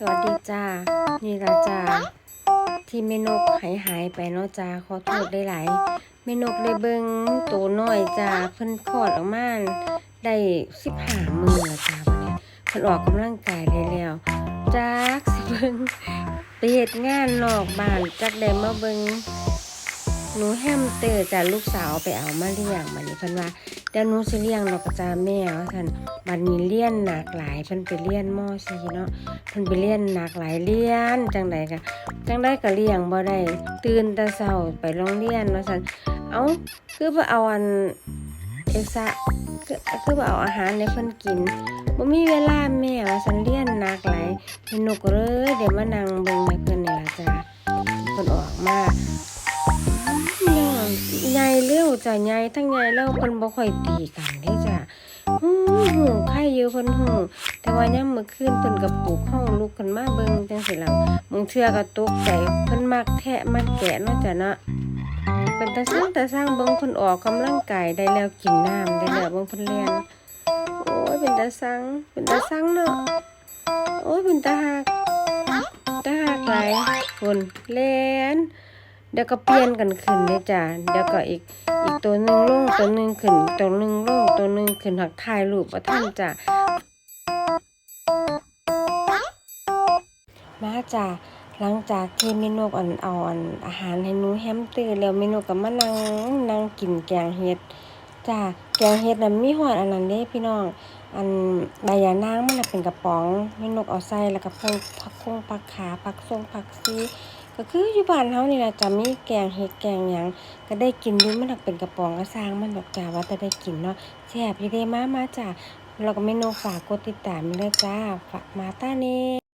สวัสดีจ้า นี่ละจ้า ที่แม่นกหายหายไปเนาะจ้า ขอโทษได้หลายแม่นกได้เบิงโตน้อยจ้า เพิ่นคลอดออกมาได้สิบห้ามือละจ้าวันนี้เพิ่นออกกำลังกายได้แล้วจักสิเบิงไปเหตุงานนอกบ้านจักได้มาเบิง หนูแฮมเตอร์จ้าลูกสาวไปเอามาเลี้ยงบัดนี้เพิ่นว่าเดี๋ยวหนูสิเลี้ยงดอกจ้าแม่ว่าซั่นบัดนี้เลี้ยนหนักหลายเพิ่นไปเลี้ยนม .4 เนาะเพิ่นไปเรียนหนักหลายเรียนจังใดก็จังไดก็เลี้ยงบ่ได้ตื่นแต่เช้าไปโรงเรียนว่าซั่นเอ้าคือบ่เอาอันเอกซะคือคือบ่เอาอาหารให้เพิ่นกินบ่มีเวลาแม่ว่าซั่นเรียนหนักหลายแม่นกก็เลยเดี๋ยวมานั่งเบิ่งให้เพิ่น จ้ะใหญ่ทั้งใหญ่แล้วเพิ่นบ่ค่อยตีกันเด้จ้ะฮู้ฮู้ใครอยู่เพิ่นฮู้แต่ว่ายามมื้อคืนเพิ่นก็ปลุกเฮาลุกขึ้นมาเบิ่งจังซี่ล่ะบางเทื่อก็ตกใจเพิ่นมักแทะมักแกะเนาะจ้ะเนาะเป็นตาสร้างตาสร้างเบิ่งเพิ่นออกกำลังกายได้แล้วกินน้ำได้แล้วเบิ่งเพิ่นเรียนโอ้ยเป็นตาสร้างเป็นตาสร้างเนาะโอ้ยเป็นตาฮักตาฮักหลายคนเล่น เดี๋ยวก็เปลี่ยนกันขึ้นเลยจ้ะเดี๋ยวก็อีกอีกตัวหนึ่งลงตัวหนึ่งขึ้นตัวหนึ่งลงตัวหนึ่งขึ้นหักถ่ายรูปบ่ทันจ้ะมาจ้ะหลังจากที่เมนูอ่อนอาอันอาหารให้หนูแฮมสเตอร์แล้วเมนูก็มานั่งนั่งกินแกงเห็ดจ้ะแกงเห็ดน่ะมีหอดอันนั้นเด้พี่น้องอันใบยานางมันเป็นกระป๋องเมนูเอาใส่แล้วก็พงผักคงผักขาผักส้มผักซี ก็คืออยู่บ้านเฮานี่ล่ะจะมีแกงเห็ดแกงหยังก็ได้กินอยู่มันน่ะเป็นกระป๋องก็สร้างมันดอกจ้าว่าจะได้กินเนาะแซ่บอยู่เด้มามาจ้าแล้วก็เมนูฝากกดติดตามด้วยจ้าฝากมาต้าเน่